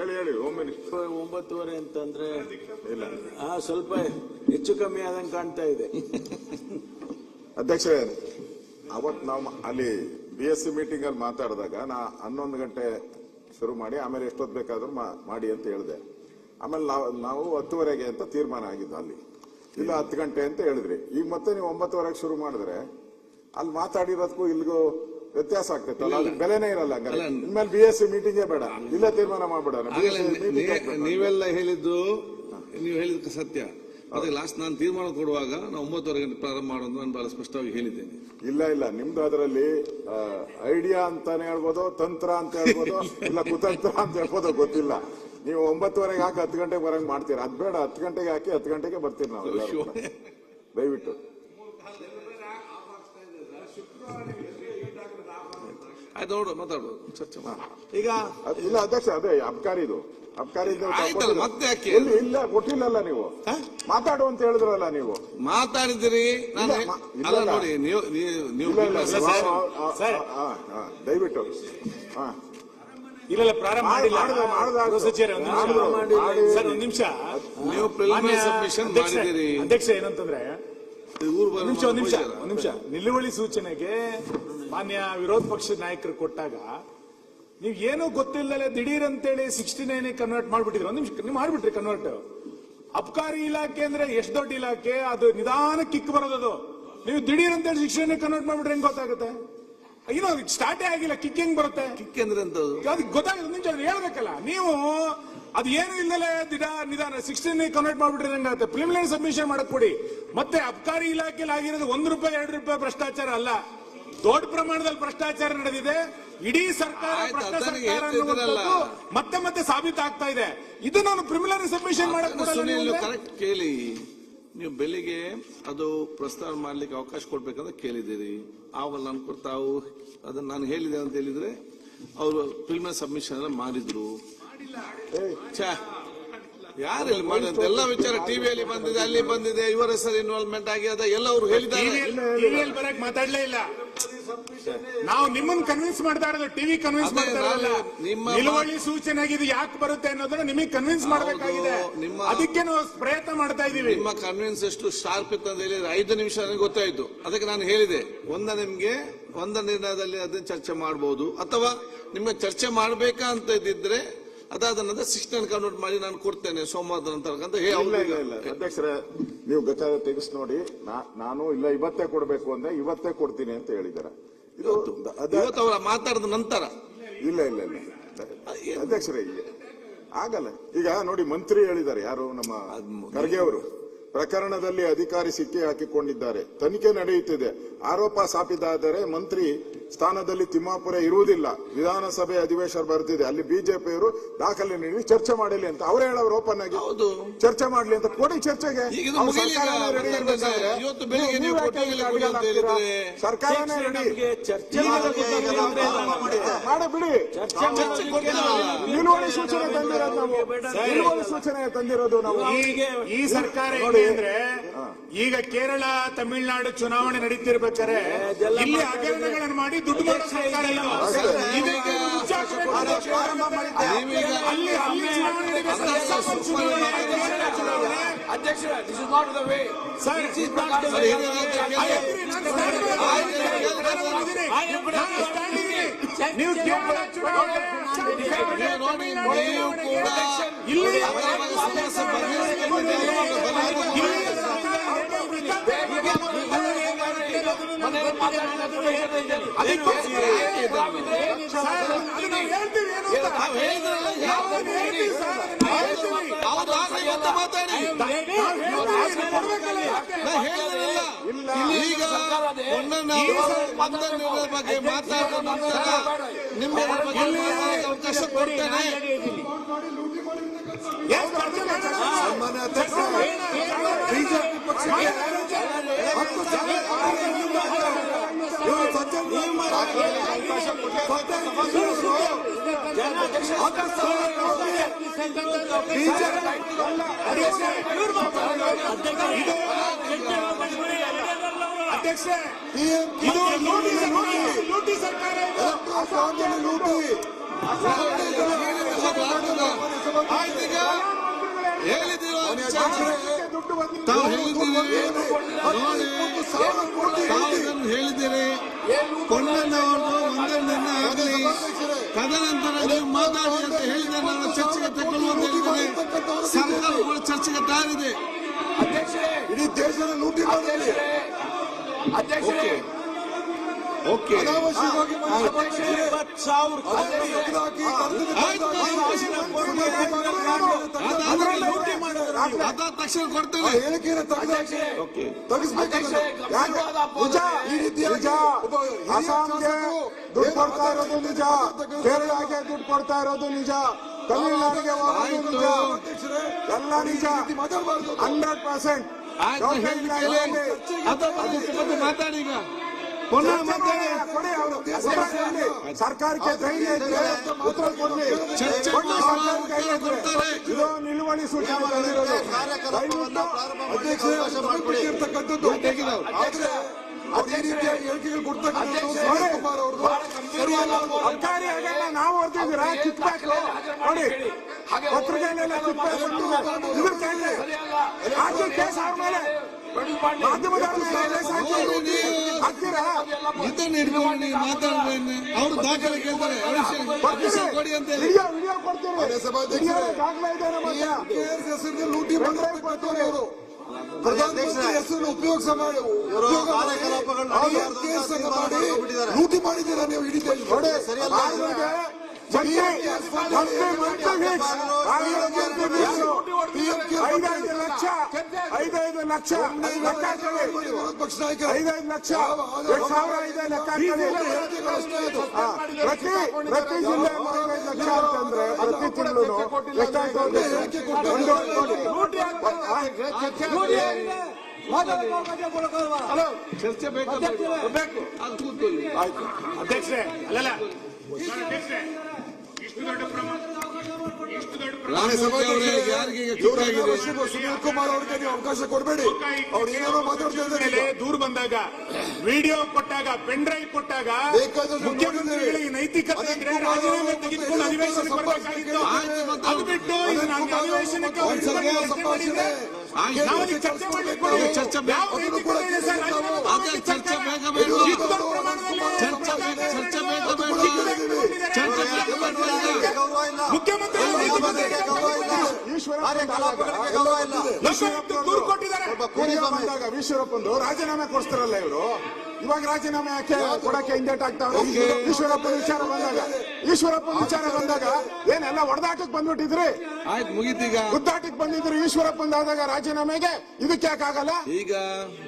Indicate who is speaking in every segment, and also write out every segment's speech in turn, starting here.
Speaker 1: ಹೇಳಿ ಹೇಳಿ
Speaker 2: ಒಂಬತ್ತುವರೆ ಅಂತಂದ್ರೆ
Speaker 1: ಇಲ್ಲ.
Speaker 2: ಆ ಸ್ವಲ್ಪ ಹೆಚ್ಚು ಕಮ್ಮಿ ಆದಂಗೆ ಕಾಣ್ತಾ ಇದೆ.
Speaker 1: ಅಧ್ಯಕ್ಷರೇ ಅವತ್ ನಾವು ಅಲ್ಲಿ ಬಿ ಎಸ್ ಸಿ ಮೀಟಿಂಗ್ ಅಲ್ಲಿ ಮಾತಾಡಿದಾಗ ನಾ ಹನ್ನೊಂದು ಗಂಟೆ ಶುರು ಮಾಡಿ ಆಮೇಲೆ ಎಷ್ಟೊತ್ತು ಬೇಕಾದ್ರೂ ಮಾಡಿ ಅಂತ ಹೇಳಿದೆ. ಆಮೇಲೆ ನಾವು ನಾವು ಹತ್ತುವರೆಗೆ ಅಂತ ತೀರ್ಮಾನ ಆಗಿದ್ದು ಅಲ್ಲಿ. ಇಲ್ಲ ಹತ್ತು ಗಂಟೆ ಅಂತ ಹೇಳಿದ್ರಿ. ಈಗ ಮತ್ತೆ ನೀವು ಒಂಬತ್ತುವರೆಗೆ ಶುರು ಮಾಡಿದ್ರೆ ಅಲ್ಲಿ ಮಾತಾಡಿರೋದಕ್ಕೂ ಇಲ್ಲಿಗೂ ವ್ಯತ್ಯಾಸ ಆಗ್ತೈತೆ. ಅದಕ್ಕೆ ಬೆಲೆನೇ ಇರಲ್ಲ ಹಂಗಾರೆ. ಇನ್ಮೇಲೆ ಬಿ ಎಸ್ ಸಿ ಮೀಟಿಂಗೇ ಬೇಡ. ಇಲ್ಲೇ ತೀರ್ಮಾನ
Speaker 3: ಮಾಡ್ಬೇಡ ನೀವೆಲ್ಲ ಹೇಳಿದ್ದು ನೀವು ಹೇಳಿದ ಸತ್ಯ. ಅದಕ್ಕೆ ಲಾಸ್ಟ್ ನಾನು ತೀರ್ಮಾನ ಕೊಡುವಾಗ ನಾವು ಒಂಬತ್ತುವರೆ ಗಂಟೆ ಪ್ರಾರಂಭ ಮಾಡೋದು ನಾನು ಬಹಳ ಸ್ಪಷ್ಟವಾಗಿ ಹೇಳಿದ್ದೇನೆ.
Speaker 1: ಇಲ್ಲ ಇಲ್ಲ. ನಿಮ್ದು ಅದರಲ್ಲಿ ಐಡಿಯಾ ಅಂತಾನೆ ಹೇಳ್ಬೋದು ತಂತ್ರ ಅಂತ ಹೇಳ್ಬೋದು ಇಲ್ಲ ಕುತಂತ್ರ ಅಂತ ಹೇಳ್ಬೋದು ಗೊತ್ತಿಲ್ಲ. ನೀವು ಒಂಬತ್ತುವರೆಗೆ ಹಾಕಿ ಹತ್ತು ಗಂಟೆಗೆ ಬರಂಗ್ ಮಾಡ್ತೀರಾ? ಅದ್ ಬೇಡ. ಹತ್ತು ಗಂಟೆಗೆ ಹಾಕಿ ಹತ್ತು ಗಂಟೆಗೆ ಬರ್ತೀರಿ ನಾವು. ದಯವಿಟ್ಟು.
Speaker 3: ಆಯ್ತು ನೋಡು ಮಾತಾಡೋದು ಚರ್ಚೆ ಮಾಡಿ.
Speaker 2: ಈಗ
Speaker 1: ಅದ್- ಇಲ್ಲ ಅಧ್ಯಕ್ಷ ಅದೇ ಅಬ್ಕಾರಿದು. ಅಬ್ಕಾರಿ
Speaker 3: ಆಯ್ತಲ್ಲ, ಮತ್ತೆ ಯಾಕೆ?
Speaker 1: ಇಲ್ಲ ಕೊಟ್ಟಿಲ್ಲಲ್ಲ ನೀವು. ಮಾತಾಡು ಅಂತ ಹೇಳಿದ್ರಲ್ಲ ನೀವು.
Speaker 3: ಮಾತಾಡಿದಿರಿ ನಾನು? ಅಲ್ಲ ನೋಡಿ ನೀವು ನೀವು
Speaker 1: ದಯವಿಟ್ಟು. ಹಾ.
Speaker 4: ಇಲ್ಲ ಪ್ರಾರಂಭ ಮಾಡಿಲ್ಲ. ಸರ್ ಒಂದ್ ನಿಮಿಷ.
Speaker 3: ನೀವು ಪ್ರಿಲಿಮಿನರಿ ಸಬ್ಮಿಷನ್
Speaker 4: ಅಧ್ಯಕ್ಷ-
Speaker 3: ಮಾಡಿದಿರಿ
Speaker 4: ಅಧ್ಯಕ್ಷ ಏನಂತಂದ್ರೆ
Speaker 3: ಊರು
Speaker 4: ಒಂದ್ ನಿಮಿಷ ಒಂದ್ ನಿಮಿಷ ಒಂದ್ ನಿಮಿಷ. ನಿಲುವಳಿ ಸೂಚನೆಗೆ ಮಾನ್ಯ ವಿರೋಧ ಪಕ್ಷದ ನಾಯಕರು ಕೊಟ್ಟಾಗ ನೀವು ಏನೂ ಗೊತ್ತಿಲ್ಲದೆ ದಿಢೀರ್ ಅಂತೇಳಿ ಸಿಕ್ಸ್ಟಿ ನೈನ್ ಕನ್ವರ್ಟ್ ಮಾಡ್ಬಿಟ್ಟಿದ್ರು. ಒಂದು ನಿಮಿಷ ನೀವು ಮಾಡ್ಬಿಟ್ರಿ ಕನ್ವರ್ಟ್ ಅಬ್ಕಾರಿ ಇಲಾಖೆ ಅಂದ್ರೆ ಎಷ್ಟು ದೊಡ್ಡ ಇಲಾಖೆ? ಅದು ನಿಧಾನ ಕಿಕ್ ಬರೋದದು ನೀವು ದಿಢೀರ್ ಅಂತೇಳಿ ಸಿಕ್ಸ್ಟಿ ನೈನ್ ಕನ್ವರ್ಟ್ ಮಾಡ್ಬಿಟ್ರೆ ಹೆಂಗ್ ಗೊತ್ತಾಗುತ್ತೆ? ಏನೋ ಸ್ಟಾರ್ಟೇ ಆಗಿಲ್ಲ ಕಿಕ್ ಹೆಂಗ್ ಬರುತ್ತೆ?
Speaker 3: ಕಿಕ್ ಅಂದ್ರೆ
Speaker 4: ಅದಕ್ಕೆ ಗೊತ್ತಾಗಿದೆ ನಿಮಿಷ ಹೇಳ್ಬೇಕಲ್ಲ. ನೀವು ಅದು ಏನು ಇಲ್ಲದೆ ದಿಡ ನಿಧಾನ ಸಿಕ್ಸ್ಟೀನ್ ಕನ್ವರ್ಟ್ ಮಾಡ್ಬಿಟ್ರೆ ಹೆಂಗಾಗುತ್ತೆ ಪ್ರಿಲಿಮಿನರಿ ಸಬ್ಮಿಷನ್ ಮಾಡಕ್ ಕೊಡಿ. ಮತ್ತೆ ಅಬ್ಕಾರಿ ಇಲಾಖೆಯಲ್ಲಿ ಆಗಿರೋದು ಒಂದು ರೂಪಾಯಿ ಎರಡು ರೂಪಾಯಿ ಭ್ರಷ್ಟಾಚಾರ ಅಲ್ಲ. ದೊಡ್ಡ ಪ್ರಮಾಣದಲ್ಲಿ ಭ್ರಷ್ಟಾಚಾರ ನಡೆದಿದೆ. ಇಡೀ ಸರ್ಕಾರ
Speaker 3: ಮತ್ತೆ
Speaker 4: ಭ್ರಷ್ಟ ಸರ್ಕಾರ
Speaker 3: ಹೇಳ್ತಿದ್ದೀರಲ್ಲ.
Speaker 4: ಅನ್ನುವಂಥದ್ದು ಮತ್ತೆ ಮತ್ತೆ ಸಾಬೀತಾಗ್ತಾ ಇದೆ. ಇದು ನಾನು ಪ್ರಿಲಿಮಿನರಿ ಸಬ್ಮಿಷನ್ ಮಾಡಕ್ಕೆ
Speaker 3: ಕರೆಕ್ಟ್ ಕೇಳಿ. ನೀವು ಬೆಳಿಗ್ಗೆ ಅದು ಪ್ರಸ್ತಾವ ಮಾಡ್ಲಿಕ್ಕೆ ಅವಕಾಶ ಕೊಡ್ಬೇಕಂತ ಕೇಳಿದ್ದೀರಿ. ಆವಾಗ ನಾನು ತಾವು ಅದನ್ನ ನಾನು ಹೇಳಿದೆ ಅಂತ ಹೇಳಿದ್ರೆ ಅವರು ಪ್ರಿಮಿನಲ್ ಸಬ್ಮಿಷನ್ ಎಲ್ಲ ಮಾಡಿದ್ರು. ಛೇ ಯಾರು ಇಲ್ಲಿ ಮಾಡಿದಂತ? ಎಲ್ಲ ವಿಚಾರ ಟಿವಿಯಲ್ಲಿ ಬಂದಿದೆ ಅಲ್ಲಿ ಬಂದಿದೆ ಇವರ ಹೆಸರು ಇನ್ವಾಲ್ವ್ಮೆಂಟ್ ಆಗಿದೆ ಅದ ಎಲ್ಲ ಅವ್ರು ಹೇಳಿದ್ದಾರೆ
Speaker 4: ಟಿವಿಯಲ್ಲಿ ಬರಕ್ ಮಾತಾಡ್ಲೇ ಇಲ್ಲ. ನಾವು ನಿಮ್ಮನ್ನ ಕನ್ವಿನ್ಸ್ ಮಾಡ್ತಾ ಇರೋದು ಟಿವಿ ಕನ್ವಿನ್ಸ್
Speaker 3: ಅದೇ
Speaker 4: ಮಾಡ್ತಾ ಇರಲ್ಲ
Speaker 3: ನಿಮ್ಮ
Speaker 4: ನಿಲುವಳಿ ಸೂಚನೆ ಆಗಿದೆ ಯಾಕೆ ಬರುತ್ತೆ ಅನ್ನೋದನ್ನ ನಿಮಗೆ ಕನ್ವಿನ್ಸ್ ಮಾಡಬೇಕಾಗಿದೆ.
Speaker 3: ನಿಮ್ಮ-
Speaker 4: ಅದಕ್ಕೆ ನಾವು ಪ್ರಯತ್ನ ಮಾಡ್ತಾ ಇದೀವಿ
Speaker 3: ನಿಮ್ಮ ಕನ್ವಿನ್ಸ್ ಎಷ್ಟು ಶಾರ್ಪ್ ಇತ್ತು ಅಂತ ಹೇಳಿದ್ರೆ ಐದು ನಿಮಿಷ ನನಗೆ ಗೊತ್ತಾಯ್ತು. ಅದಕ್ಕೆ ನಾನು ಹೇಳಿದೆ ಒಂದ ನಿಮ್ಗೆ ಒಂದ ನಿರ್ಣಯದಲ್ಲಿ ಅದನ್ನ ಚರ್ಚೆ ಮಾಡಬಹುದು ಅಥವಾ ನಿಮ್ಗೆ ಚರ್ಚೆ ಮಾಡ್ಬೇಕಾ ಅಂತ ಇದ್ದಿದ್ರೆ ಅದಾದ ನಂತರ ಸಿಕ್ಸ್ಟೀನ್ ಕನ್ವರ್ಟ್ ಮಾಡಿ ನಾನು ಕೊಡ್ತೇನೆ ಸೋಮವಾರದ ನಂತರ ಅಂತ ಹೇಳಿ
Speaker 1: ಇಲ್ಲ ಇಲ್ಲ ಇಲ್ಲ. ಅಧ್ಯಕ್ಷರೇ ನೀವು ಗತ ತೆಗಿಸ್ ನೋಡಿ ನಾ- ನಾನು ಇಲ್ಲ ಇವತ್ತೇ ಕೊಡಬೇಕು ಅಂದ್ರೆ ಇವತ್ತೇ ಕೊಡ್ತೀನಿ ಅಂತ ಹೇಳಿದಾರೆ ಇದು ಅದ-
Speaker 3: ಇವತ್ತು ಅವರ ಮಾತಾಡಿದ ನಂತರ?
Speaker 1: ಇಲ್ಲ ಇಲ್ಲ ಇಲ್ಲ. ಅಧ್ಯಕ್ಷರೇ ಈಗ ಆಗಲ್ಲ. ಈಗ ನೋಡಿ ಮಂತ್ರಿ ಹೇಳಿದ್ದಾರೆ ಯಾರು? ನಮ್ಮ ಖರ್ಗೆ ಅವರು. ಪ್ರಕರಣದಲ್ಲಿ ಅಧಿಕಾರಿ ಸಿಕ್ಕಿ ಹಾಕಿಕೊಂಡಿದ್ದಾರೆ. ತನಿಖೆ ನಡೆಯುತ್ತಿದೆ. ಆರೋಪ ಸಾಪಿದಾದರೆ ಮಂತ್ರಿ ಸ್ಥಾನದಲ್ಲಿ ತಿಮ್ಮಾಪುರ ಇರುವುದಿಲ್ಲ. ವಿಧಾನಸಭೆ ಅಧಿವೇಶನ ಬರ್ತಿದೆ. ಅಲ್ಲಿ ಬಿಜೆಪಿಯವರು ದಾಖಲೆ ನೀಡಿ ಚರ್ಚೆ ಮಾಡಲಿ ಅಂತ. ಅವರೇ ಹೇಳೋರು ಓಪನ್ ಆಗಿ. ಚರ್ಚೆ ಮಾಡ್ಲಿ ಅಂತ. ಕೊಡಿ ಚರ್ಚೆಗೆ. ಸರ್ಕಾರನೇ ರೆಡಿ. ನಿಲುವಳಿ ಸೂಚನೆ ತಂದಿರೋದು ನಾವು. ನಿಲುವಳಿ ಸೂಚನೆ ತಂದಿರೋದು ನಾವು.
Speaker 4: ಈ ಸರ್ಕಾರ
Speaker 1: ನೋಡಿ.
Speaker 4: ಅಂದ್ರೆ ಈಗ ಕೇರಳ ತಮಿಳುನಾಡು ಚುನಾವಣೆ
Speaker 2: ನಡೀತಿರ್ಬೇಕಾರೆ
Speaker 4: ಇಲ್ಲಿ ಹಗರಣಗಳನ್ನು ಮಾಡಿ ದುಡ್ಡು ಮಾಡೋ ಸರ್ಕಾರ ಇದು ಇದಕ್ಕೆ ಇದು ಮುಚ್ಚಾಕ್ಬೇಕು ಅಂತ ಪ್ರಾರಂಭ ಮಾಡಿದ್ದೆ. ಅಲ್ಲಿ ಅಲ್ಲಿ ಚುನಾವಣೆ ನಡೀಬೇಕು. ಅಸ್ಸಾಂ ಚುನಾವಣೆ, ಕೇರಳ ಚುನಾವಣೆ.
Speaker 2: ಅಧ್ಯಕ್ಷರ this is not the way
Speaker 4: sir,
Speaker 3: ಸರಿ, ಹಿರಿಯ ನಾಯಕರಿಗೆ
Speaker 4: I agree, ನಾನು stand by ನಾನು ಬಂದಿದ್ದೀನಿ. ನಾನು stand ಇದ್ದೀನಿ. ನೀವು ಕೇರಳ ಚುನಾವಣೆ, ಅಸ್ಸಾಂ ಚುನಾವಣೆ, ತಮಿಳುನಾಡು ಚುನಾವಣೆ, ಇಲ್ಲಿ
Speaker 3: ಸಮಸ್ಯೆ. ಮಾತಾಡಿ. ಈಗ ಬಗ್ಗೆ ಮಾತಾಡಿದ ನಂತರ ನಿಮ್ಮ ಅವಕಾಶ ಕೊಡ್ತೇನೆ?
Speaker 1: ಬಿಜೆಪಿ ಪಕ್ಷಕ್ಕೆ
Speaker 4: ಅಧ್ಯಕ್ಷ
Speaker 1: ಇದು ಲೂಟಿ ಲೂಟಿ
Speaker 4: ಸರ್ಕಾರ.
Speaker 1: ಲೂಟಿ ಆಯ್ತು.
Speaker 3: ತಾವು ಹೇಳಿದ್ದೀರಿ ತಾವು ಇದನ್ನು ಹೇಳಿದ್ದೀರಿ ಆಗಲಿ ತದನಂತರ ನೀವು ಮಾತಾಡಿ ಅಂತ ಹೇಳಿದ್ರೆ ನಾನು ಚರ್ಚೆಗೆ ತಗೊಳ್ಳುವ ಅಂತ ಹೇಳಿದ್ದೇನೆ ಸರ್ಕಾರ ಕೂಡ ಚರ್ಚೆಗೆ ತಯಾರಿದೆ
Speaker 5: ಇಡೀ ದೇಶದ ಲೂಟಿ
Speaker 2: ಅಧ್ಯಕ್ಷರೇ
Speaker 3: ಓಕೆ
Speaker 2: ಸಾವಿರ
Speaker 5: ಅದನ್ನ ತೆಗೆದುಹಾಕಿ, ಕರ್ತವ್ಯ
Speaker 3: ಆಯ್ತು,
Speaker 5: ಅದಾದ್ಮೇಲೆ
Speaker 3: ಲೂಟಿ ಅದಾದ ತಕ್ಷಣ ಕೊಡ್ತೇವೆ
Speaker 5: ಹೇಳಿಕೆಯನ್ನು ತೆಗೆದು
Speaker 2: ಅಧ್ಯಕ್ಷರೇ
Speaker 3: ಓಕೆ
Speaker 5: ತೆಗೆಸ್ಬೇಕು
Speaker 2: ಅಪವಾದ.
Speaker 5: ಈ ರೀತಿಯಾಗಿ
Speaker 1: ನಿಜ ಅಸ್ಸಾಂಗೆ ದುಡ್ಡು ಕೊಡ್ತಾ ಇರೋದು ನಿಜ. ಕೇರಳಗೆ ದುಡ್ಡು ಕೊಡ್ತಾ ಇರೋದು ನಿಜ. ತಮಿಳುನಾಡಿಗೆ ನಿಜ. ಎಲ್ಲ ನಿಜ. Hundred percent.
Speaker 3: ಮಾತಾಡಿ ಈಗ. ಪುನಃ.
Speaker 1: ಸರ್ಕಾರಕ್ಕೆ ಧೈರ್ಯ ಉತ್ತರ ಕೊಡ್ಲಿ. ಸರ್ಕಾರಕ್ಕೆ ಇದ್ರೆ. ನಿಲುವಳಿ ಸೂಚನೆ
Speaker 5: ಇರ್ತಕ್ಕಂಥದ್ದು ಆದ್ರೆ ಅದೇ ಈ ರೀತಿಯಾಗಿ ಹೇಳಿಕೆಗಳು
Speaker 1: ಹಗರಣ ನಾವು ಹೊರತಿದ್ದೀರಾ ಕಿತ್ಬೇಕು ನೋಡಿ ಪತ್ರಿಕೆಯಲ್ಲೆಲ್ಲ ಕಿತ್ಬೇಕು ಇದ್ರ ಕೇಳಿ ಹಾಕಿ ಕೇಸ್ ಅವ್ರ
Speaker 3: ಇದನ್ನ ಹಿಡ್ಕೊಂಡು ಅವ್ರು ದಾಖಲೆ ಕೇಳ್ತಾರೆ. ಕೊಡಿ ಅಂತ ಹೇಳಿ.
Speaker 5: ಹೆಸರಿಗೆ ಲೂಟಿ ಮಾಡತಕ್ಕಂಥವ್ರು ಅವರು. ಪ್ರಧಾನಮಂತ್ರಿ ಹೆಸರನ್ನು ಉಪಯೋಗಿಸ ಮಾಡಿ ಉಪಯೋಗ ಮಾಡಿ. ಲೂಟಿ ಮಾಡಿದ್ದೀರಾ ನೀವು ಇಡೀ
Speaker 1: ಐದೈದು ಲಕ್ಷ ಐದೈದು ಲಕ್ಷ
Speaker 5: ಪಕ್ಷ
Speaker 1: ಐದೈದು ಲಕ್ಷ ಎರಡು ಸಾವಿರ ಐದೈದು. ಹಾ, ಪ್ರತಿ ಪ್ರತಿ ಜಿಲ್ಲೆ ಐದೈದು ಲಕ್ಷ ಅಂತಂದ್ರೆ ಪ್ರತಿ ತಿಂಗಳು
Speaker 3: ಚರ್ಚೆ ಬೇಕು
Speaker 4: ಅಧ್ಯಕ್ಷರೇ ಅಲ್ಲಲ್ಲ
Speaker 3: ಅವರೇ ಯಾರಿಗೆ ಈಗ ಚೂರಾಗಿದೆ
Speaker 5: ಸುನೀಲ್ ಕುಮಾರ್ ಅವ್ರಿಗೆ ನೀವು ಅವಕಾಶ ಕೊಡಬೇಡಿ. ಅವ್ರು ಏನೇನೋ
Speaker 4: ಮಾತಾಡ್ತಿದ್ದಾರೆ ದೂರು ಬಂದಾಗ ವಿಡಿಯೋ ಕೊಟ್ಟಾಗ ಪೆನ್ ಡ್ರೈವ್ ಕೊಟ್ಟಾಗ ಮುಖ್ಯಮಂತ್ರಿಗಳಿಗೆ ನೈತಿಕತೆ ಇದ್ರೆ ರಾಜೀನಾಮೆ ತೆಗೆದುಕೊಂಡು ಅಧಿವೇಶನಕ್ಕೆ ಬರಬೇಕಾಗಿತ್ತು. ಅದು ಬಿಟ್ಟು ಅಧಿವೇಶನಕ್ಕೆ ಚರ್ಚೆ ಮಾಡ್ಲಿಕ್ಕೆ
Speaker 3: ಚರ್ಚೆ ಚರ್ಚೆ ಬೇಗ ಚರ್ಚೆ ಬೇಡ ಬೇಡ
Speaker 4: ಮುಖ್ಯಮಂತ್ರಿ
Speaker 1: ಈಶ್ವರಪ್ಪಂದು ರಾಜೀನಾಮೆ ಕೊಡ್ತಾರಲ್ಲ ಇವರು? ಇವಾಗ ರಾಜೀನಾಮೆ ಯಾಕೆ ಕೊಡಕ್ಕೆ ಹಿಂದೇಟ್ ಆಗ್ತಾವ್ರೆ ಈಶ್ವರಪ್ಪನ ವಿಚಾರ ಬಂದಾಗ ಈಶ್ವರಪ್ಪನ ವಿಚಾರ ಬಂದಾಗ ಏನೆಲ್ಲ ಹೊಡೆದಾಟಕ್ಕೆ ಬಂದ್ಬಿಟ್ಟಿದ್ರಿ?
Speaker 3: ಆಯ್ತು ಮುಗೀತೀಗ
Speaker 1: ಗುದ್ದಾಟಕ್ಕೆ ಬಂದಿದ್ರು ಈಶ್ವರಪ್ಪಂದಾದಾಗ ರಾಜೀನಾಮೆಗೆ? ಇದಕ್ಕೆ ಯಾಕೆ ಆಗಲ್ಲ?
Speaker 3: ಈಗ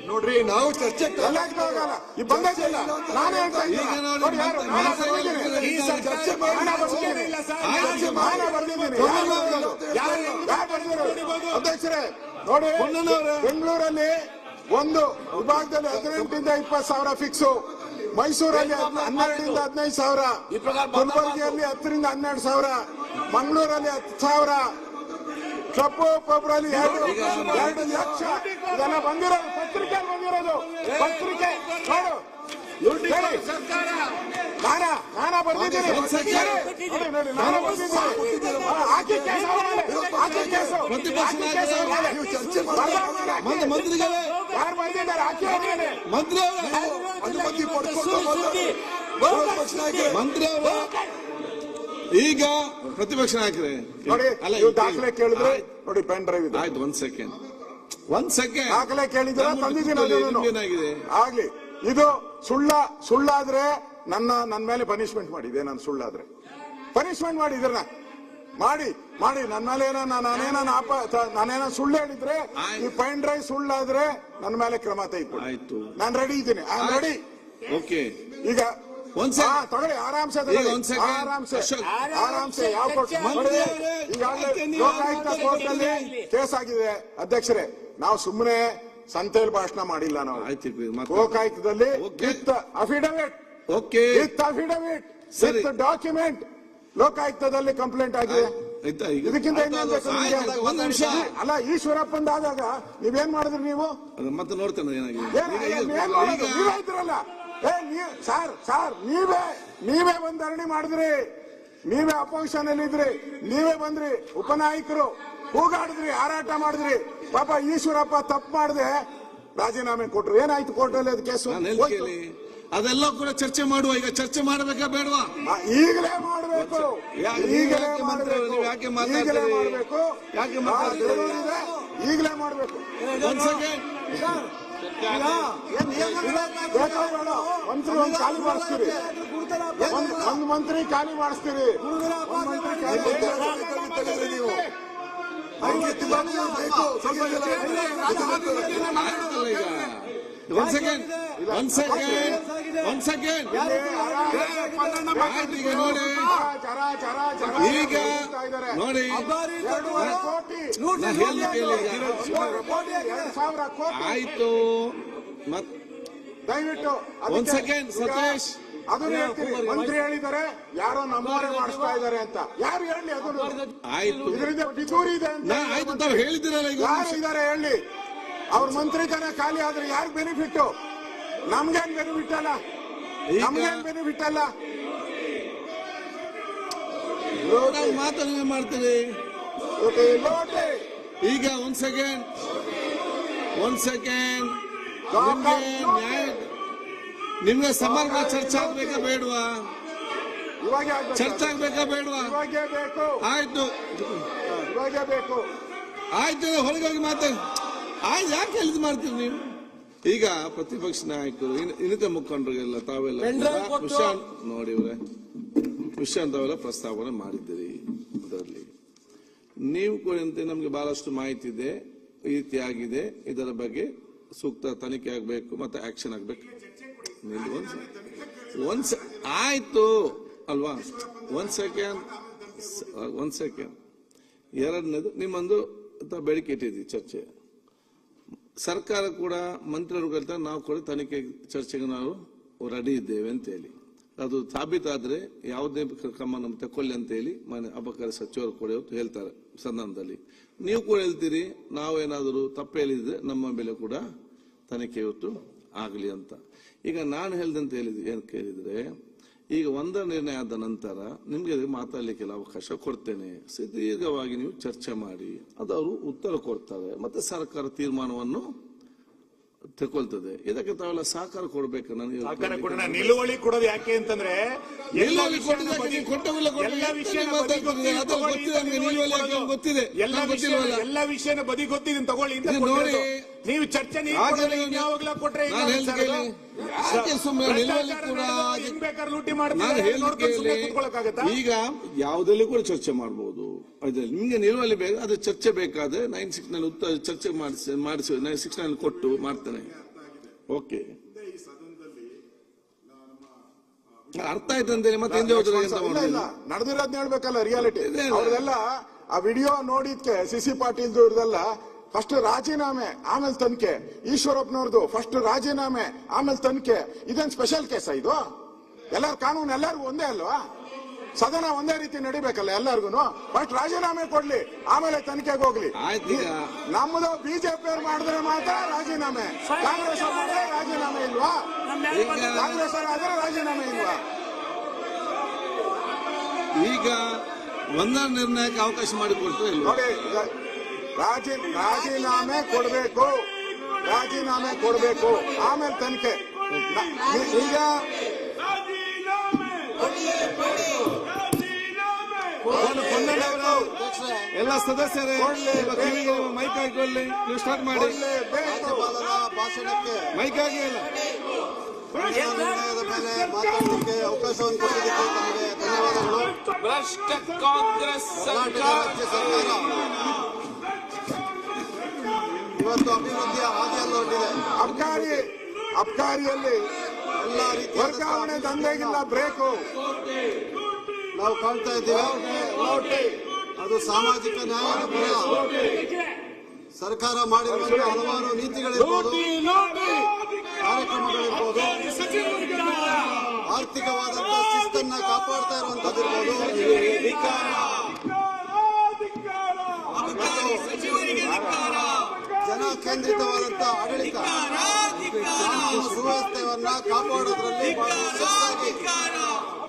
Speaker 5: ನೋಡ್ರಿ ನಾವು ಚರ್ಚೆ
Speaker 1: ಬಂದಿಲ್ಲ ಆಗಲ್ಲ? ಈ ಬಂದದಿಲ್ಲ ನಾನು ಹೇಳ್ತಾ ಇದ್ದೀನಿ. ಅಧ್ಯಕ್ಷರೇ ನೋಡಿ. ಬೆಂಗಳೂರಲ್ಲಿ ಒಂದು ವಿಭಾಗದಲ್ಲಿ ಹದಿನೆಂಟರಿಂದ ಇಪ್ಪತ್ತು ಸಾವಿರ ಫಿಕ್ಸು ಮೈಸೂರಲ್ಲಿ ಹನ್ನೆರಡರಿಂದ ಹದಿನೈದು. ಸಾವಿರ. ಗುಲ್ಬರ್ಗಿಯಲ್ಲಿ ಹತ್ತರಿಂದ ಹನ್ನೆರಡು ಸಾವಿರ. ಮಂಗಳೂರಲ್ಲಿ ಹತ್ತು ಸಾವಿರ. ಕಪ್ಪು ಒಬ್ಬೊಬ್ಬರಲ್ಲಿ ಎರಡು ಎರಡು ಲಕ್ಷ ಇದೆಲ್ಲ ಬಂದಿರೋದು. ಪತ್ರಿಕೆ ಬಂದಿರೋದು. ಪತ್ರಿಕೆ ನೋಡು ನಾನಾ ನಾನಾ ಬರ್ದಿದ್ದೀನಿ. ನಾನಾ ಬರ್ದಿದ್ದೀನಿ. ಹಾಕಿ ಕೇಸ್. ಹಾಕಿ ಕೇಸು. ಹಾಕಿ ಕೇಸ್ ಹಾಕಿ.
Speaker 3: ಮಂತ್ರಿ- ಮಂತ್ರಿಗಳೇ.
Speaker 1: ಯಾರು ಹಾಕಿ
Speaker 5: ಅನುಮತಿ ಪಡ್ಕೊಂಡು
Speaker 3: ಈಗ ಪ್ರತಿಪಕ್ಷ ನಾಯಕರೇ.
Speaker 1: ನೋಡಿ
Speaker 3: ಅಲ್ಲ
Speaker 1: ನೀವು
Speaker 3: ಈಗ
Speaker 1: ದಾಖಲೆ ಕೇಳಿದ್ರೆ ನೋಡಿ ಪೆನ್ ಡ್ರೈವ್ ಇದೆ.
Speaker 3: ಆಯ್ತು ಒಂದ್ ಸೆಕೆಂಡ್ ಒಂದ್ ಸೆಕೆಂಡ್
Speaker 1: ದಾಖಲೆ ಕೇಳಿದ್ರೆ ತಂದಿದ್ದೀನಿ ಆಗ್ಲಿ. ಇದು ಸುಳ್ಳ ಸುಳ್ಳಾದ್ರೆ ನನ್ನ ನನ್ನ ಮೇಲೆ ಪನಿಷ್ಮೆಂಟ್ ಮಾಡಿದೆ ಇದೇ ನಾನು ಸುಳ್ಳಾದ್ರೆ. ಪನಿಷ್ಮೆಂಟ್ ಮಾಡಿ ಇದನ್ನ ಮಾಡಿ ಮಾಡಿ ನನ್ನ ಮೇಲೆ ಏನೋ ನಾನೇನೋ ನಾನೇನ ನಾನೇನೋ ಸುಳ್ಳು ಹೇಳಿದ್ರೆ ಈ ಪೈನ್ ಡ್ರೈವ್ ಸುಳ್ಳಾದ್ರೆ ನನ್ನ ಮೇಲೆ ಕ್ರಮ ತೆಗೆದು
Speaker 3: ಆಯ್ತು.
Speaker 1: ನಾನು ರೆಡಿ ಇದ್ದೀನಿ. ಐ ಆಮ್ ರೆಡಿ
Speaker 3: ಓಕೆ
Speaker 1: ಈಗ ತಗೊಳ್ಳಿ ಆರಾಮ್ಸೆ. ಆರಾಮ್ಸೆ. ಯಾವ ಕೋರ್ಟ್
Speaker 3: ಮಂತ್ರಿ
Speaker 1: ಈಗಾಗಲೇ ಲೋಕಾಯುಕ್ತ ಕೋರ್ಟ್ನಲ್ಲಿ ಕೇಸ್ ಆಗಿದೆ. ಅಧ್ಯಕ್ಷರೇ ನಾವು ಸುಮ್ಮನೆ ಸಂತೆಯಲ್ಲಿ ಭಾಷಣ ಮಾಡಿಲ್ಲ ನಾವು. ಲೋಕಾಯುಕ್ತದಲ್ಲಿ. With affidavit
Speaker 3: okay.
Speaker 1: With affidavit
Speaker 3: ಸರಿ.
Speaker 1: ಡಾಕ್ಯುಮೆಂಟ್ ಲೋಕಾಯುಕ್ತದಲ್ಲಿ ಕಂಪ್ಲೇಂಟ್ ಆಗಿದೆ. ಇದಕ್ಕಿಂತ
Speaker 3: ಅಲ್ಲ
Speaker 1: ಅಲ್ಲ ಈಶ್ವರಪ್ಪಂದಾದಾಗ ನೀವೇನ್ ಮಾಡಿದ್ರಿ ನೀವು?
Speaker 3: ಮತ್ತೆ ನೋಡ್ತೇನೆ
Speaker 1: ಇದ್ರಲ್ಲ. ಏ ನೀ ಸಾರ್ ಸಾರ್ ನೀವೇ ನೀವೇ ಒಂದ್ ಧರಣಿ ಮಾಡಿದ್ರಿ. ನೀವೇ ಅಪೋಸಿಷನ್ ಅಲ್ಲಿ ಇದ್ರಿ ನೀವೇ ಬಂದ್ರಿ. ಉಪನಾಯಕರು. ಕೂಗಾಡಿದ್ರಿ ಹಾರಾಟ ಮಾಡಿದ್ರಿ. ಪಾಪ ಈಶ್ವರಪ್ಪ ತಪ್ಪು ಮಾಡಿದೆ. ರಾಜೀನಾಮೆ ಕೊಟ್ರು. ಏನಾಯ್ತು ಕೋರ್ಟಲ್ಲಿ ಅದು ಕೇಸು
Speaker 3: ಅದೆಲ್ಲ ಕೂಡ ಚರ್ಚೆ ಮಾಡುವ. ಈಗ ಚರ್ಚೆ ಮಾಡಬೇಕಾ ಬೇಡವಾ?
Speaker 1: ಈಗಲೇ ಮಾಡಬೇಕು. ಈಗಲೇ ಮಾಡಬೇಕು.
Speaker 3: ಯಾಕೆ
Speaker 1: ಈಗಲೇ ಮಾಡಬೇಕು.
Speaker 3: ಯಾಕೆ?
Speaker 1: ಈಗಲೇ ಮಾಡಬೇಕು. ಮಂತ್ರಿ ಖಾಲಿ ಮಾಡಿಸ್ತೀರಿ. ಒಂದ್ ಮಂತ್ರಿ ಖಾಲಿ ಮಾಡಿಸ್ತೀರಿ ಒಂದ್
Speaker 3: ಸೆಕೆಂಡ್ ಒಂದ್ ಸೆಕೆಂಡ್ ಒಂದ್ ಸೆಕೆಂಡ್ ಈಗ ನೋಡಿ ಈಗ ನೋಡಿ ಆಯ್ತು. ಮತ್
Speaker 1: ದಯವಿಟ್ಟು
Speaker 3: ಒಂದ್ ಸೆಕೆಂಡ್ ಸತೀಶ್.
Speaker 1: ಅದನ್ನ ಹೇಳ್ತೀನಿ. ಮಂತ್ರಿ ಹೇಳಿದ್ದಾರೆ ಯಾರೋ ನಮ್ಮವರೇ ಮಾಡಿಸ್ತಾ ಇದ್ದಾರೆ ಅಂತ. ಯಾರು ಹೇಳಿ ಅದನ್ನು
Speaker 3: ಆಯ್ತು.
Speaker 1: ಇದರಿಂದ ಪಿತೂರಿ ಇದೆ ಅಂತ
Speaker 3: ನಾ ಆಯ್ತು ತಾವು ಹೇಳಿದಿರಲ್ಲ ಈಗ
Speaker 1: ಯಾರು ಇದ್ದಾರೆ ಹೇಳಿ. ಅವ್ರ ಮಂತ್ರಿ ಜನ ಖಾಲಿ ಆದ್ರೆ ಯಾರು ಬೆನಿಫಿಟ್ ನಮ್ಗೇನ್ ಬೆನಿಫಿಟ್ ಅಲ್ಲ?
Speaker 3: ಈಗ-
Speaker 1: ನಮ್ಗೇನ್ ಬೆನಿಫಿಟ್ ಅಲ್ಲ?
Speaker 3: ನಾವು ಮಾತನ್ನ ಮಾಡ್ತೀವಿ
Speaker 1: ಲೋಟೆ, ಲೋಟೆ.
Speaker 3: ಈಗ ಒಂದ್ ಸೆಕೆಂಡ್ ಒಂದ್ ಸೆಕೆಂಡ್ ನಿಮ್ಗೆ ನ್ಯಾಯ ನಿಮ್ಗೆ ಸಮರ್ಪ ಚರ್ಚೆ ಆಗ್ಬೇಕಾ ಬೇಡವಾ?
Speaker 1: ಇವಾಗೇ
Speaker 3: ಚರ್ಚೆ ಆಗ್ಬೇಕಾ ಬೇಡವಾ?
Speaker 1: ಇವಾಗೇ ಬೇಕು.
Speaker 3: ಆಯ್ತು.
Speaker 1: ಬೇಕು.
Speaker 3: ಆಯ್ತು ಹೊರಗೆ ಹೋಗಿ ಮಾತಾಡಿ ಆಯ್ತು ಯಾಕೆ ಹೇಳಿದ್ ಮಾಡ್ತೀರಿ ನೀವು? ಈಗ ಪ್ರತಿಪಕ್ಷ ನಾಯಕರು ಇನ್- ಇನ್ನಿತರ ಮುಖಂಡರಿಗೆಲ್ಲ ತಾವೆಲ್ಲ ವಿಷಯ ನೋಡಿ ಇವ್ರೆ. ವಿಷಯ ತಾವೆಲ್ಲ ಪ್ರಸ್ತಾವನೆ ಮಾಡಿದ್ದೀರಿ ಅದರಲ್ಲಿ. ನೀವು ಕೂಡ ಅಂತೆ ನಮ್ಗೆ ಬಹಳಷ್ಟು ಮಾಹಿತಿ ಇದೆ ಈ ರೀತಿ ಆಗಿದೆ ಇದರ ಬಗ್ಗೆ ಸೂಕ್ತ ತನಿಖೆ ಆಗಬೇಕು ಮತ್ತೆ ಆಕ್ಷನ್ ಆಗ್ಬೇಕು. ಒಂದ್ಸ ಆಯ್ತು. ಅಲ್ವಾ? ಒಂದ್ ಸೆಕೆಂಡ್ ಒಂದ್ ಸೆಕೆಂಡ್ ಎರಡನೇದು, ನಿಮ್ಮೊಂದು ಬೇಡಿಕೆ ಇಟ್ಟಿದ್ವಿ ಚರ್ಚೆ. ಸರ್ಕಾರ ಕೂಡ ಮಂತ್ರಿಯವರು ಹೇಳ್ತಾರೆ ನಾವು ಕೂಡ ತನಿಖೆ ಚರ್ಚೆಗೆ ನಾವು ರೆಡಿ ಇದ್ದೇವೆ ಅಂತ ಹೇಳಿ ಅದು ಸಾಬೀತಾದ್ರೆ ಯಾವುದೇ ಕ್ರಮ ನಮ್ಮ ತಕೊಳ್ಳಿ ಅಂತ ಹೇಳಿ ಮನೆ ಅಬಕಾರಿ ಸಚಿವರು ಕೂಡ ಹೇಳ್ತಾರೆ ಸಂದರ್ಭದಲ್ಲಿ. ನೀವು ಕೂಡ ಹೇಳ್ತೀರಿ, ನಾವೇನಾದರೂ ಹೇಳಿದ್ರೆ ನಮ್ಮ ಮೇಲೆ ಕೂಡ ತನಿಖೆ ಇವತ್ತು ಆಗಲಿ ಅಂತ. ಈಗ ನಾನು ಹೇಳ್ದಂತ ಹೇಳಿದ್ರೆ ಏನ್ ಕೇಳಿದ್ರೆ ಈಗ ಒಂದ ನಿರ್ಣಯ ಆದ ನಂತರ ನಿಮ್ಗೆ ಮಾತಾಡ್ಲಿಕ್ಕೆ ಅವಕಾಶ ಕೊಡ್ತೇನೆ. ಸುದೀರ್ಘವಾಗಿ ನೀವು ಚರ್ಚೆ ಮಾಡಿ ಅದು ಅವರು ಉತ್ತರ ಕೊಡ್ತಾರೆ. ಮತ್ತೆ ಸರ್ಕಾರ ತೀರ್ಮಾನವನ್ನು ತಗೊಳ್ತದೆ ಇದಕ್ಕೆ ತಾವೆಲ್ಲ ಸಹಕಾರ ಕೊಡ್ಬೇಕು ನನಗೆ
Speaker 4: ನಿಲುವಳಿ ಕೊಡೋದು ಯಾಕೆ ಅಂತಂದ್ರೆ ಎಲ್ಲ ವಿಷಯ ವಿಷಯನ ಬದಿ-? ಗೊತ್ತಿದೆ, ತಗೊಳ್ಳಿ.
Speaker 3: ನೋಡಿ.
Speaker 4: ನೀವು ಚರ್ಚೆ ನೀವು- ಕೊಟ್ರೆ ಲೂಟಿ ಮಾಡ್ತಾರೆ.
Speaker 3: ಈಗ ಯಾವುದರಲ್ಲಿ ಕೂಡ ಚರ್ಚೆ ಮಾಡಬಹುದು ನಿಮ್ಗೆ ನಿಲುವಲ್ಲಿ ಬೇಕು ಅದು ಚರ್ಚೆ ಬೇಕಾದ್ರೆ ನೈನ್ ಸಿಕ್ಸ್ನಲ್ಲಿ ಉತ್ತರ ಚರ್ಚೆ ಮಾಡಿಸಿ ಮಾಡಿಸಿ ನೈನ್ ಸಿಕ್ಸ್ನಲ್ಲಿ ಕೊಟ್ಟು ಮಾಡ್ತೇನೆ. ಓಕೆ ಅರ್ಥ ಆಯ್ತು ಅಂತೇಳಿ ಮತ್ತೆ ಹಿಂದೆ
Speaker 1: ನಡೆದಿರೋದ್ನ ಹೇಳ್ಬೇಕಲ್ಲ ರಿಯಾಲಿಟಿ ಆ ವಿಡಿಯೋ ನೋಡಿದ್ಕೆ ಸಿ ಸಿ ಪಾಟೀಲ್ ಇವ್ರದೆಲ್ಲ ಫಸ್ಟ್ ರಾಜೀನಾಮೆ ಆಮೇಲೆ ತನಿಖೆ. ಈಶ್ವರಪ್ಪನವ್ರದ್ದು ಫಸ್ಟ್ ರಾಜೀನಾಮೆ ಆಮೇಲೆ ತನಿಖೆ. ಇದೇನ್ ಸ್ಪೆಷಲ್ ಕೇಸ ಇದು? ಎಲ್ಲರ ಕಾನೂನು ಎಲ್ಲರಿಗೂ ಒಂದೇ ಅಲ್ವಾ? ಸದನ ಒಂದೇ ರೀತಿ ನಡಿಬೇಕಲ್ಲ ಎಲ್ಲರಿಗೂ ಫಸ್ಟ್ ರಾಜೀನಾಮೆ ಕೊಡ್ಲಿ ಆಮೇಲೆ ತನಿಖೆಗೆ ಹೋಗ್ಲಿ. ನಮ್ಮದು ಬಿಜೆಪಿ ಅವ್ರು ಮಾಡಿದ್ರೆ ಮಾತ್ರ ರಾಜೀನಾಮೆ. ಕಾಂಗ್ರೆಸ್ ಅವ್ರು ಮಾಡಿದ್ರೆ ರಾಜೀನಾಮೆ ಇಲ್ವಾ? ಕಾಂಗ್ರೆಸ್ ಅವ್ರು ಆದ್ರೆ ರಾಜೀನಾಮೆ ಇಲ್ವಾ?
Speaker 3: ಈಗ ಒಂದರ ನಿರ್ಣಯಕ್ಕೆ ಅವಕಾಶ ಮಾಡಿಕೊಡ್ತೀವಿ
Speaker 1: ನೋಡಿ ಈಗ ರಾಜಿ ರಾಜೀನಾಮೆ ಕೊಡಬೇಕು. ರಾಜೀನಾಮೆ ಕೊಡಬೇಕು. ಆಮೇಲೆ ತನಿಖೆ. ಈಗ
Speaker 3: ಎಲ್ಲ ಸದಸ್ಯರೇ ಮೈಕ್ ಹಾಕೊಳ್ಳಿ. ನೀವು ಸ್ಟಾರ್ಟ್ ಮಾಡಿ.
Speaker 5: ಭಾಷಣಕ್ಕೆ
Speaker 3: ಮೈಕ್ ಆಗಿ
Speaker 5: ನಿರ್ಣಯದ ಮೇಲೆ ಮಾತಾಡಲಿಕ್ಕೆ ಅವಕಾಶವನ್ನು ಕೊಟ್ಟಿದ್ದಕ್ಕೆ ತಮಗೆ ಧನ್ಯವಾದಗಳು
Speaker 2: ಭ್ರಷ್ಟ ಕಾಂಗ್ರೆಸ್
Speaker 5: ರಾಜ್ಯ ಸರ್ಕಾರ. ಇವತ್ತು ಅಭಿವೃದ್ಧಿಯ ಹಾದಿಯಲ್ಲಿ ಹೊರಟಿದೆ.
Speaker 1: ಅಬ್ಕಾರಿ ಅಬ್ಕಾರಿಯಲ್ಲಿ
Speaker 5: ಎಲ್ಲ ರೀತಿಯ
Speaker 1: ವರ್ಗಾವಣೆ ದಂಧೆಗಿಲ್ಲ ಬ್ರೇಕು.
Speaker 5: ನಾವು ಕಾಣ್ತಾ ಇದ್ದೇವೆ ಅದು ಸಾಮಾಜಿಕ ನ್ಯಾಯದ ಪರ ಸರ್ಕಾರ ಮಾಡಿರುವಂತಹ ಹಲವಾರು ನೀತಿಗಳಿರ್ಬೋದು ಕಾರ್ಯಕ್ರಮಗಳಿರ್ಬೋದು ಆರ್ಥಿಕವಾದಂತಹ ಶಿಸ್ತನ್ನ ಕಾಪಾಡ್ತಾ ಇರುವಂತದ್ದಿರ್ಬೋದು ಜನ ಕೇಂದ್ರಿತವಾದಂತಹ ಆಡಳಿತ ಸುವ್ಯವಸ್ಥೆಯನ್ನ ಕಾಪಾಡೋದ್ರಲ್ಲಿ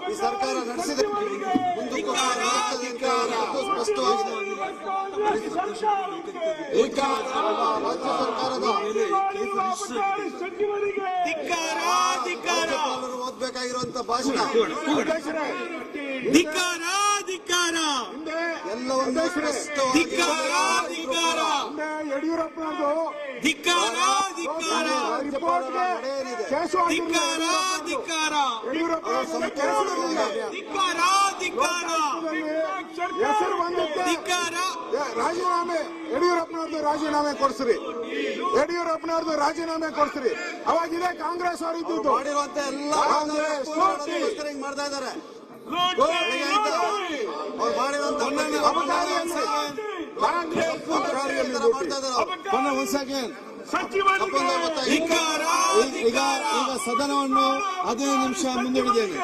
Speaker 5: ಈ ಸರ್ಕಾರ ನಡೆಸಿದೆ. ಮುಂದಕ್ಕೂ ಸ್ಪಷ್ಟವಾಗಿದೆ. ರಾಜ್ಯ ಸರ್ಕಾರದ ಓದ್ಬೇಕಾಗಿರುವಂತ ಭಾಷಣ. ಎಲ್ಲವನ್ನೂ ಒಂದೇ
Speaker 2: ಧಿಕ್ಕಾರ ಧಿಕ್ಕಾರ.
Speaker 1: ಯಡಿಯೂರಪ್ಪನದು
Speaker 2: ಧಿಕ್ಕಾರ ಧಿಕ್ಕಾರ. ಧಿಕ್ಕಾರ ಧಿಕ್ಕಾರ.
Speaker 1: ಯಡಿಯೂರಪ್ಪ
Speaker 2: ಧಿಕ್ಕಾರ ಧಿಕ್ಕಾರ.
Speaker 1: ಹೆಸರು ಬಂದಿದ್ದೆ.
Speaker 2: ಧಿಕ್ಕಾರ.
Speaker 1: ರಾಜೀನಾಮೆ ಯಡಿಯೂರಪ್ಪನವ್ರದ್ದು ರಾಜೀನಾಮೆ ಕೊಡ್ಸ್ರಿ. ಯಡಿಯೂರಪ್ಪನವ್ರದ್ದು ರಾಜೀನಾಮೆ ಕೊಡ್ಸ್ರಿ. ಅವಾಗ ಇದೇ ಕಾಂಗ್ರೆಸ್ ಅವರು ಇದ್ದಿದ್ದು.
Speaker 5: ಮಾಡಿರುವಂತ ಎಲ್ಲ
Speaker 1: ಕಾಂಗ್ರೆಸ್
Speaker 5: ಪೂರ್ಣಗೋಸ್ಕರ ಹಿಂಗ್ ಮಾಡ್ತಾ ಇದ್ದಾರೆ? ಅವ್ರು
Speaker 3: ಈಗ ಸದನವನ್ನು ಹದಿನೈದು ನಿಮಿಷ ಮುಂದೂಡಿದ್ದೇನೆ